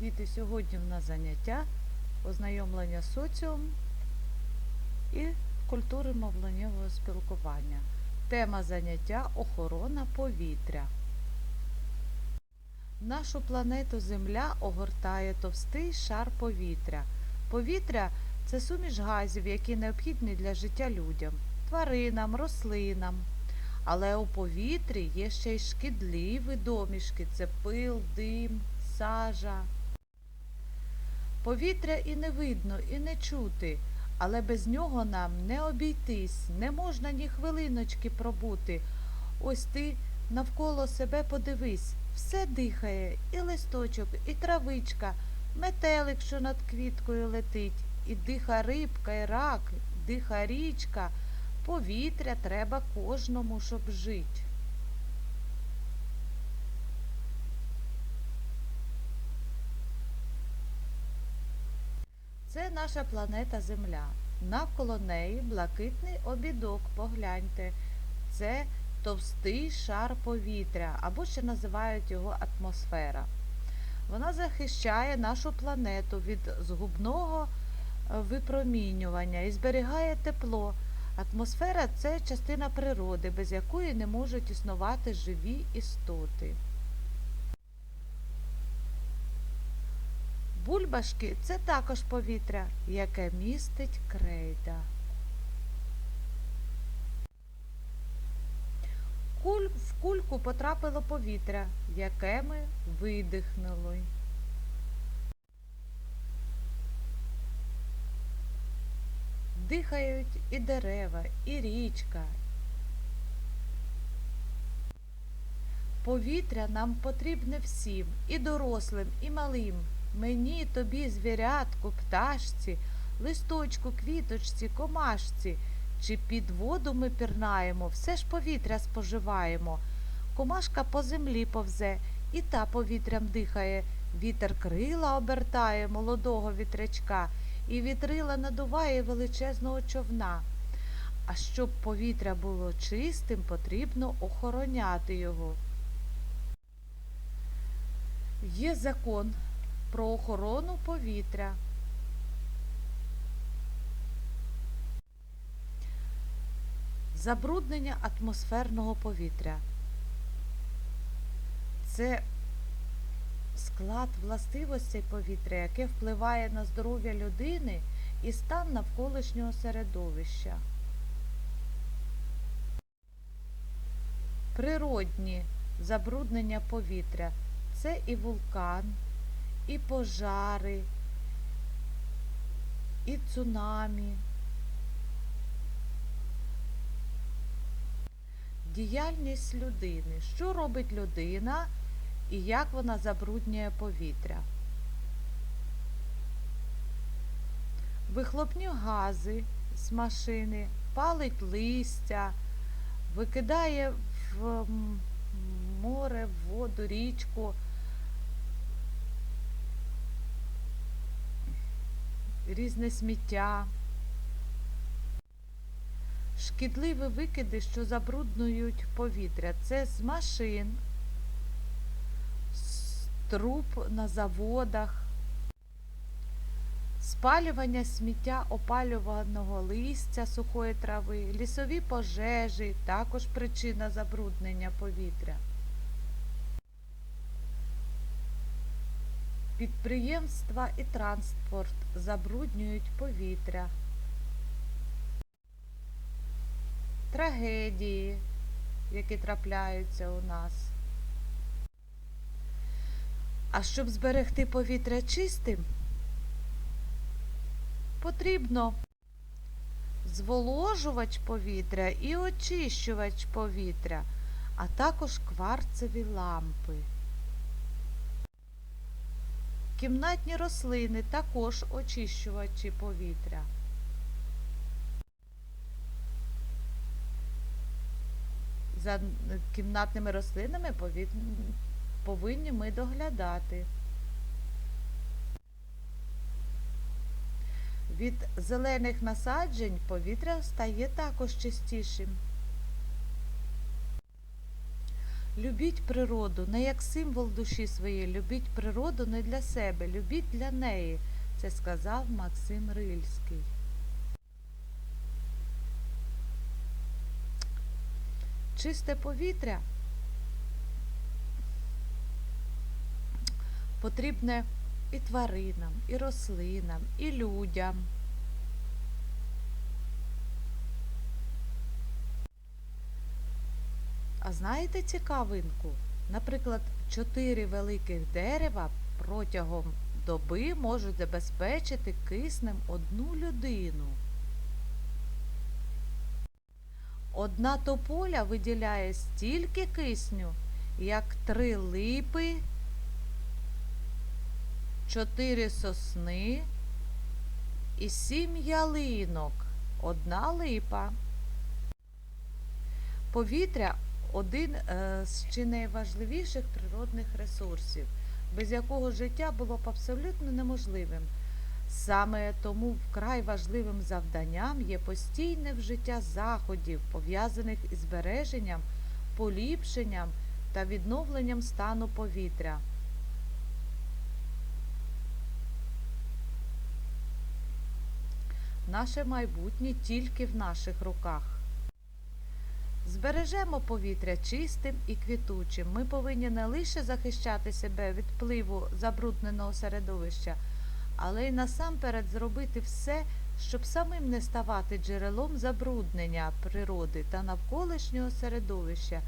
Діти, сьогодні в нас заняття ознайомлення з соціум і культури мовленнєвого спілкування. Тема заняття охорона повітря. Нашу планету Земля огортає товстий шар повітря. Повітря це суміш газів, які необхідні для життя людям, тваринам, рослинам. Але у повітрі є ще й шкідливі домішки це пил, дим, сажа. Повітря і не видно, і не чути, але без нього нам не обійтись, не можна ні хвилиночки пробути. Ось ти навколо себе подивись, все дихає, і листочок, і травичка, метелик, що над квіткою летить, і диха рибка, і рак, диха річка. Повітря треба кожному, щоб жити. Це наша планета Земля. Навколо неї блакитний обідок, погляньте. Це товстий шар повітря, або ще називають його атмосфера. Вона захищає нашу планету від згубного е, випромінювання і зберігає тепло. Атмосфера це частина природи, без якої не можуть існувати живі істоти. Бульбашки це також повітря, яке містить крейда. Куль, в кульку потрапило повітря, яке ми видихнули. Дихають і дерева, і річка. Повітря нам потрібне всім, і дорослим, і малим. Мені, тобі, звірятку, пташці, листочку, квіточці, комашці. Чи під воду ми пірнаємо, все ж повітря споживаємо. Комашка по землі повзе, і та повітрям дихає. Вітер крила обертає молодого вітрячка, і вітрила надуває величезного човна. А щоб повітря було чистим, потрібно охороняти його. Є закон про охорону повітря. Забруднення атмосферного повітря. Це склад властивостей повітря, яке впливає на здоров'я людини і стан навколишнього середовища. Природні забруднення повітря це і вулкан, і пожари, і цунамі. Діяльність людини. Що робить людина і як вона забруднює повітря? Вихлопні гази з машини, палить листя, викидає в море, в воду, річку. Різне сміття. Шкідливі викиди, що забруднюють повітря, це з машин, з труб на заводах, спалювання сміття опалюваного листя сухої трави, лісові пожежі, також причина забруднення повітря. Підприємства і транспорт забруднюють повітря. Трагедії, які трапляються у нас. А щоб зберегти повітря чистим, потрібно зволожувач повітря і очищувач повітря, а також кварцеві лампи. Кімнатні рослини також очищувачі повітря. За кімнатними рослинами повинні ми доглядати. Від зелених насаджень повітря стає також чистішим. Любіть природу не як символ душі своєї, любіть природу не для себе, любіть для неї. Це сказав Максим Рильський. Чисте повітря потрібне і тваринам, і рослинам, і людям. А знаєте цікавинку? Наприклад, чотири великих дерева протягом доби можуть забезпечити киснем одну людину. Одна тополя виділяє стільки кисню, як три липи, чотири сосни і сім ялинок. Одна липа. Повітря один е, з чи найважливіших природних ресурсів, без якого життя було б абсолютно неможливим. Саме тому вкрай важливим завданням є постійне вжиття заходів, пов'язаних із збереженням, поліпшенням та відновленням стану повітря. Наше майбутнє тільки в наших руках. Збережемо повітря чистим і квітучим. Ми повинні не лише захищати себе від впливу забрудненого середовища, але й насамперед зробити все, щоб самим не ставати джерелом забруднення природи та навколишнього середовища.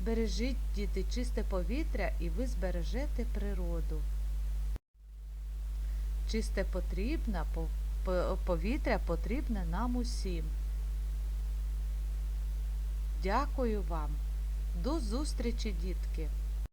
Бережіть, діти, чисте повітря, і ви збережете природу. Чисте потрібне, повітря потрібне нам усім. Дякую вам. До зустрічі, дітки!